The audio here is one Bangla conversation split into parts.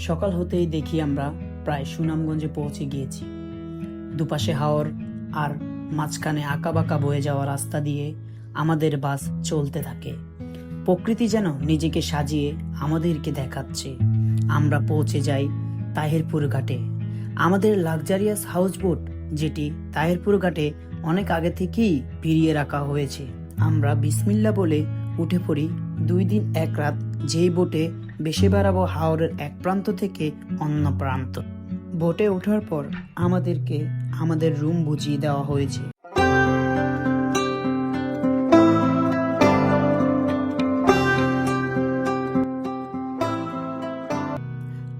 সকাল হতেই দেখি আমরা প্রায় সুনামগঞ্জে পৌঁছে গিয়েছি। দুপাশে হাওর আর মাঝখানে আঁকাবাঁকা বয়ে যাওয়া রাস্তা দিয়ে আমাদের বাস চলতে থাকে। প্রকৃতি যেন নিজেকে সাজিয়ে আমাদেরকে দেখাচ্ছে। আমরা পৌঁছে যাই তাহিরপুর ঘাটে। আমাদের লাক্সারিয়াস হাউসবোট যেটি তাহিরপুর ঘাটে অনেক আগে থেকেই ভিড়িয়ে রাখা হয়েছে। আমরা বিসমিল্লা বলে উঠে পড়ি, দুই দিন এক রাত যেই বোটে বেশি বেড়াবো হাওরের এক প্রান্ত থেকে অন্য প্রান্ত। বোটে ওঠার পর আমাদেরকে আমাদের রুম বুঝিয়ে দেওয়া হয়েছে।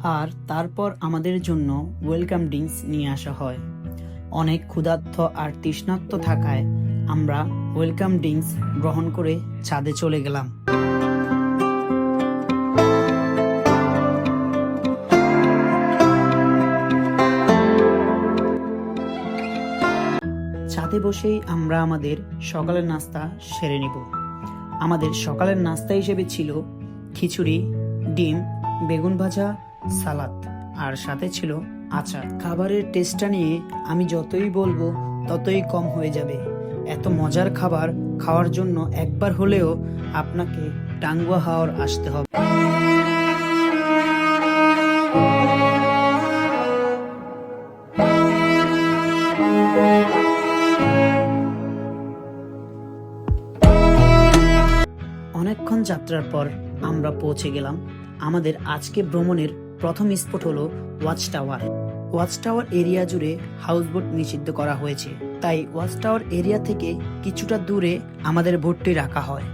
আর তারপর আমাদের জন্য ওয়েলকাম ড্রিঙ্কস নিয়ে আসা হয়। অনেক ক্ষুধার্ত আর তৃষ্ণার্ত থাকায় আমরা ওয়েলকাম ড্রিঙ্কস গ্রহণ করে ছাদে চলে গেলাম। বসেই আমরা আমাদের সকালের নাস্তা সেরে নিব। আমাদের সকালের নাস্তা হিসেবে ছিল খিচুড়ি, ডিম, বেগুন ভাজা, সালাদ। আর সাথে ছিল আচার। খাবারের টেস্টটা নিয়ে আমি যতই বলব, ততই কম হয়ে যাবে। এত মজার খাবার খাওয়ার জন্য একবার হলেও আপনাকে টাঙ্গুয়া হাওর আসতে হবে। অনেকক্ষণ যাত্রার পর আমরা পৌঁছে গেলাম। আমাদের আজকে ভ্রমণের প্রথম স্পট হলো watch tower watch tower area জুড়ে হাউসবোট নিষিদ্ধ করা হয়েছে। তাই ওয়াচ টাওয়ার এরিয়া থেকে কিছুটা দূরে আমাদের বোটটি রাখা হয়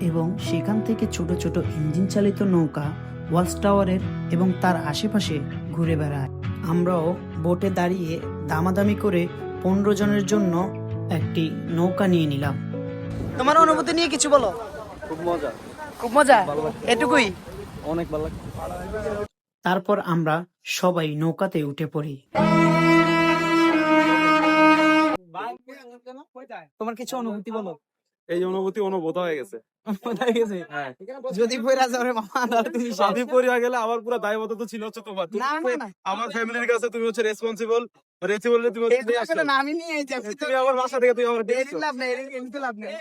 এবং সেখান থেকে ছোট ছোট ইঞ্জিন চালিত নৌকা ওয়াচ টাওয়ারের এবং তার আশেপাশে ঘুরে বেড়ায়। আমরাও বোটে দাঁড়িয়ে দামাদামি করে পনেরো জনের জন্য একটি নৌকা নিয়ে নিলাম। তোমার অনুভূতি নিয়ে কিছু বলো। খুব মজা। খুব মজা? এটুকুই? অনেক ভালো লাগে তারপর আমরা সবাই নৌকাতে উঠে পড়ি। তোমার কিছু অনুভূতি বলো? এই অনুভূতি অনুভূত হয়ে গেছে। হ্যাঁ যদি পয়রা যাবে মামা তুমি গেলে আমার পুরো দায়বদ্ধতা ছিল হচ্ছে তোমার। আমার ফ্যামিলির কাছে তুমি হচ্ছে রেসপন্সিবল রেসিবল তুমি হচ্ছে নিয়ে আমি যাচ্ছি। তুমি আমার বাসা থেকে তুই আমার লাভ নেই লাভ নেই।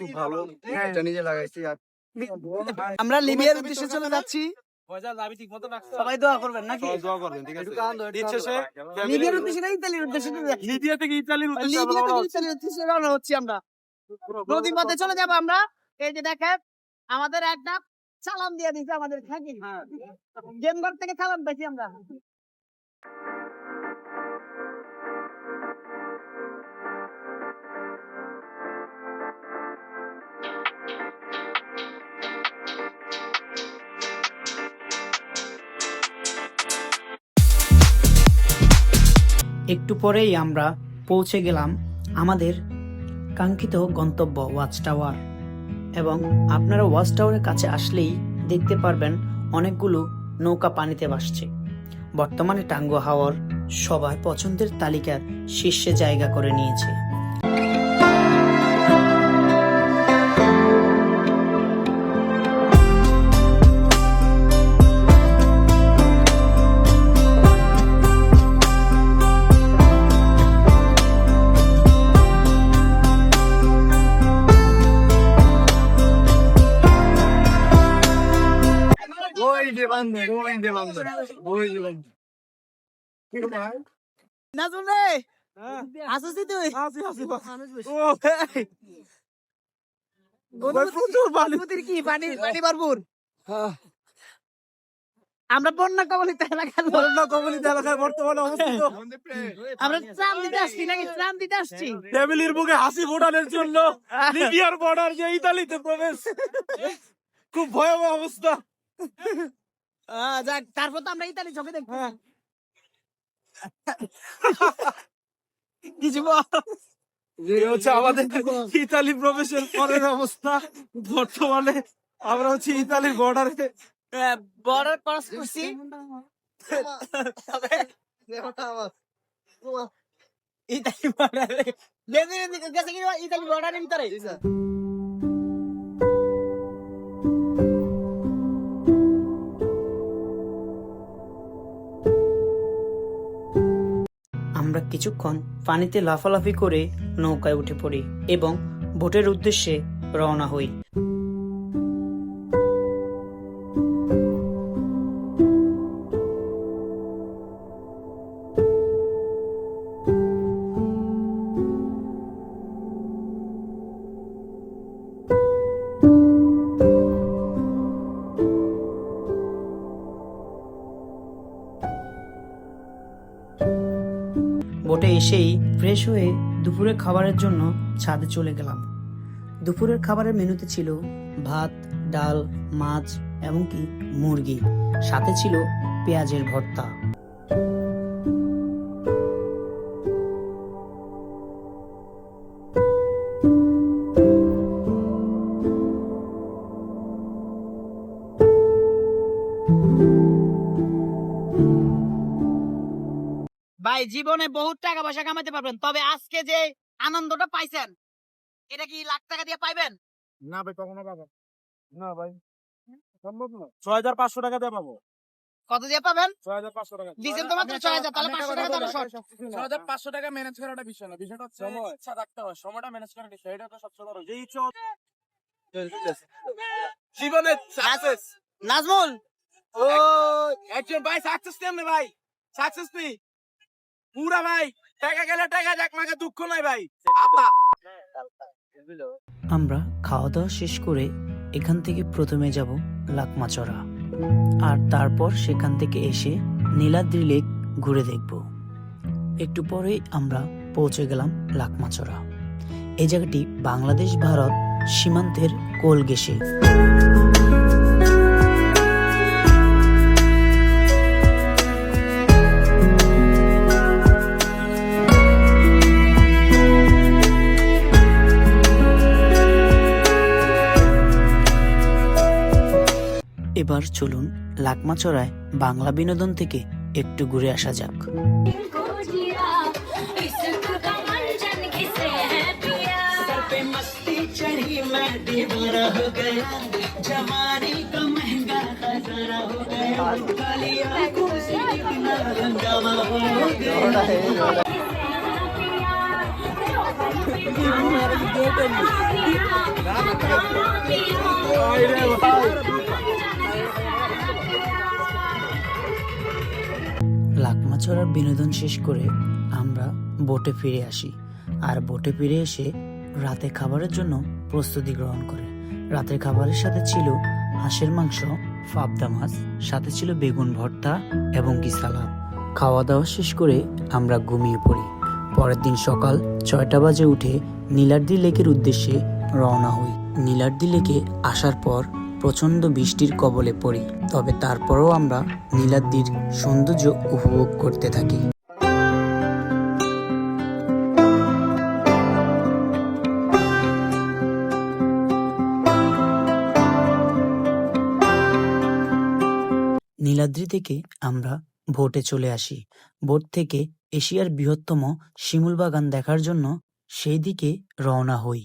খুব ভালো। এটা নিজে লাগাইছি আমরা লিবিয়ার উদ্দেশ্যে চলে যাচ্ছি। সবাই দোয়া করবেন নাকি? দোয়া করবেন ঠিক আছে। লিবিয়ার উদ্দেশ্যে না ইতালির উদ্দেশ্যে চলে লিবিয়া থেকে ইতালির উদ্দেশ্যে লিবিয়া থেকে ইতালির উদ্দেশ্যে রওনা হচ্ছি আমরা। নদীর পথে চলে যাব আমরা। এই যে দেখেন আমাদের একটা সালাম দিয়ে দিছে আমাদের থাকি গেমঘর থেকে সালাম পেয়েছি আমরা। একটু পরেই আমরা পৌঁছে গেলাম আমাদের কাঙ্ক্ষিত গন্তব্য ওয়াচ টাওয়ার। এবং আপনারা ওয়াচ টাওয়ারের কাছে আসলেই দেখতে পারবেন অনেকগুলো নৌকা পানিতে বাসছে বর্তমানে টাঙ্গো হাওয়ার সবার পছন্দের তালিকার শীর্ষে জায়গা করে নিয়েছে। ওই যে বান্দে ওই যে বান্দে ওই যে বান্দে নাজুল রে আসছিস তুই আসি আসি ও ভাই প্রচুর পানি অনুভূতির কি পানি পানি ভরপুর আমরা বন্যা কবলিত এলাকার লোক। বন্যা কবলিত এলাকায় বর্তমানে অবস্থিত। আমরা ত্রাণ দিতে আসছি নাকি ত্রাণ দিতে আসছি ফ্যামিলির বুকে হাসি ফোটানোর জন্য। লিবিয়ার বর্ডার যে ইতালিতে প্রবেশ। খুব ভয়াবহ অবস্থা। যাক তারপর তো আমরা ইতালি চোখে দেখব কিছু বল। হচ্ছে আমাদের ইতালি প্রবেশের পরের অবস্থা বর্তমানে আমরা হচ্ছে ইতালির বর্ডারে border cross করছি। ইতালি বর্ডারে ইতালি বর্ডারের ভিতরে। কিছুক্ষণ পানিতে লাফালাফি করে নৌকায় উঠে পড়ি এবং বোটের উদ্দেশ্যে রওনা হই। বোটে এসেই ফ্রেশ হয়ে দুপুরের খাবারের জন্য ছাদে চলে গেলাম। দুপুরের খাবারের মেনুতে ছিল ভাত, ডাল, মাছ এমনকি মুরগি। সাথে ছিল পেঁয়াজের ভর্তা। ভাই জীবনে বহুত টাকা পয়সা কামাতে পারবেন তবে আজকে যে আনন্দটা পাইছেন এটা কি লাখ টাকা দিয়ে পাইবেন? না ভাই কখনো পাবো না। ভাই সম্ভব না। ছয় হাজার পাঁচশো টাকা দিয়ে পাবো। কত দিয়ে পাবেন? ছয় হাজার পাঁচশো টাকা। দিছেন তো মাত্র ছয় হাজার তাহলে পাঁচশো টাকা ধরো short। ছয় হাজার পাঁচশো টাকা ম্যানেজ করাটা বিষয় না বিষয়টা হচ্ছে সময়। ইচ্ছা থাকতে হয় সময়টা ম্যানেজ করার বিষয় এটা তো সবচেয়ে বড় যে ইচ্ছা জীবনে সাকসেস নাজমুল! ও একজন ভাই সাকসেস তেমনি ভাই? সাকসেস নি পুরা ভাই টাকা গেলে টাকা যাক মাকে দুঃখ নাই ভাই। আপা আমরা খাওয়া দাওয়া শেষ করে এখান থেকে প্রথমে যাব লাকমাচড়া। আর তারপর সেখান থেকে এসে নীলাদ্রি লেক ঘুরে দেখব। একটু পরেই আমরা পৌঁছে গেলাম লাকমাচড়া। এই জায়গাটি বাংলাদেশ ভারত সীমান্তের কোল ঘেঁষে। এবার চলুন লাকমাচড়ায় বাংলা বিনোদন থেকে একটু ঘুরে আসা যাক। गया লাকমাছড়ার বিনোদন শেষ করে আমরা বোটে ফিরে আসি। আর বোটে ফিরে এসে রাতে খাবারের জন্য প্রস্তুতি গ্রহণ করে। রাতের খাবারের সাথে ছিল হাঁসের মাংস, ফাবদা মাছ, সাথে ছিল বেগুন ভর্তা এবং কি সালাদ। খাওয়া দাওয়া শেষ করে আমরা ঘুমিয়ে পড়ি। পরের দিন সকাল ছয়টা বাজে উঠে নীলাদ্রি লেকের উদ্দেশ্যে রওনা হই। নীলাদ্রি লেকে আসার পর প্রচণ্ড বৃষ্টির কবলে পড়ি, তবে তারপরও আমরা নীলাদ্রির সৌন্দর্য উপভোগ করতে থাকি। নীলাদ্রি থেকে আমরা ভোটে চলে আসি। বোট থেকে এশিয়ার বৃহত্তম শিমুল বাগান দেখার জন্য সেই দিকে রওনা হই।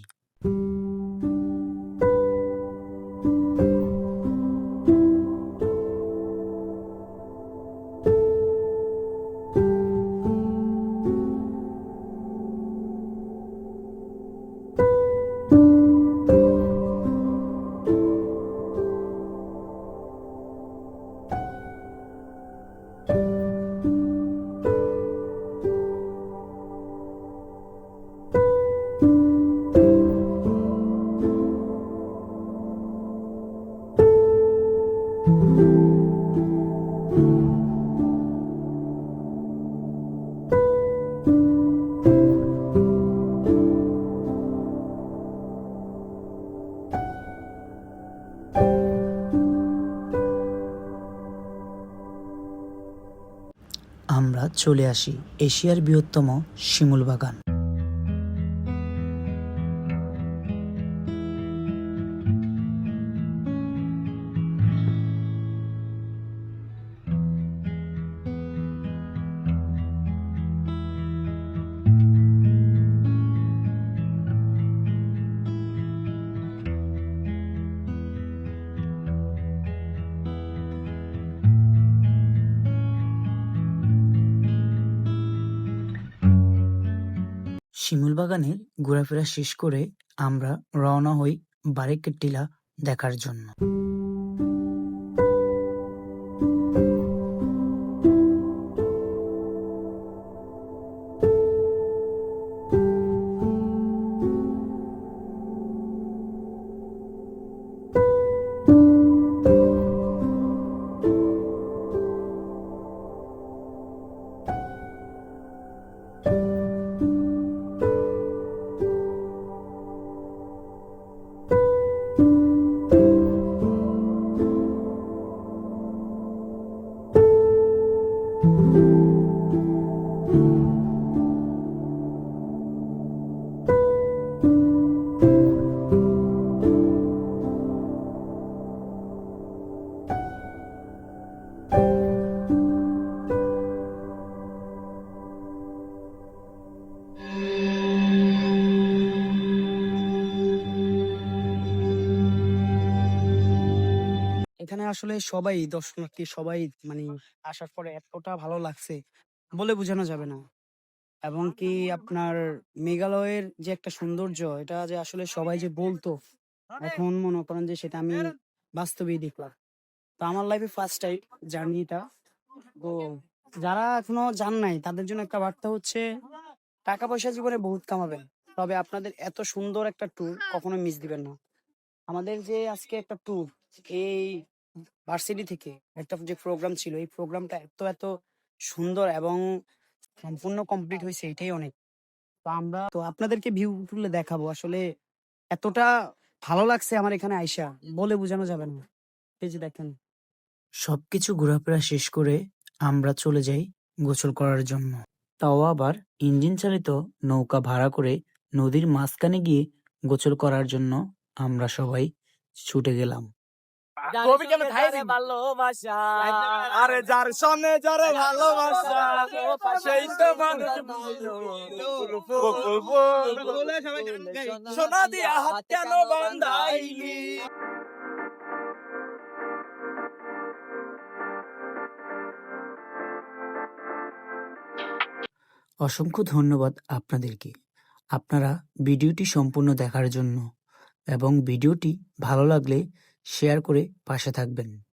চলে আসি এশিয়ার বৃহত্তম শিমুল বাগান শিমুল বাগানে ঘোরাফেরা শেষ করে আমরা রওনা হই বারেকের টিলা দেখার জন্য। আসলে সবাই দর্শনার্থী সবাই মানে আসার পরে এতটা ভালো লাগছে বলে বোঝানো যাবে না। এবং কি আপনার মেঘালয়ের যে একটা সৌন্দর্য এটা যে আসলে সবাই যে বলতো এখন মনে করেন যে সেটা আমি বাস্তবেই দেখলাম। তো আমার লাইফে ফার্স্ট টাইম জার্নিটা তো যারা এখনও যান নাই তাদের জন্য একটা বার্তা হচ্ছে টাকা পয়সা জীবনে বহুত কামাবেন। তবে আপনাদের এত সুন্দর একটা ট্যুর কখনো মিস দিবেন না। আমাদের যে আজকে একটা ট্যুর এই ভার্সিটি থেকে একটা যে প্রোগ্রাম ছিল, এই প্রোগ্রামটা এত এত সুন্দর এবং সম্পূর্ণ কমপ্লিট হয়েছে, এটাই অনেক। তো আমরা, তো আপনাদেরকে ভিউ তুলে দেখাবো। আসলে এতটা ভালো লাগছে আমার এখানে আইসা, বলে বোঝানো যাবে না। এই যে দেখেন। সবকিছু ঘোরাফেরা শেষ করে আমরা চলে যাই গোসল করার জন্য। তাও আবার ইঞ্জিন চালিত নৌকা ভাড়া করে নদীর মাঝখানে গিয়ে গোসল করার জন্য আমরা সবাই ছুটে গেলাম। কবি কেন খাই ভালোবাসা আরে যার ভালোবাসা সেই তো সোনা দিয়া হাত কেন বান্ধাইলি? অসংখ্য ধন্যবাদ আপনাদেরকে। আপনারা ভিডিওটি সম্পূর্ণ দেখার জন্য এবং ভিডিওটি ভালো লাগলে শেয়ার করে পাশে থাকবেন।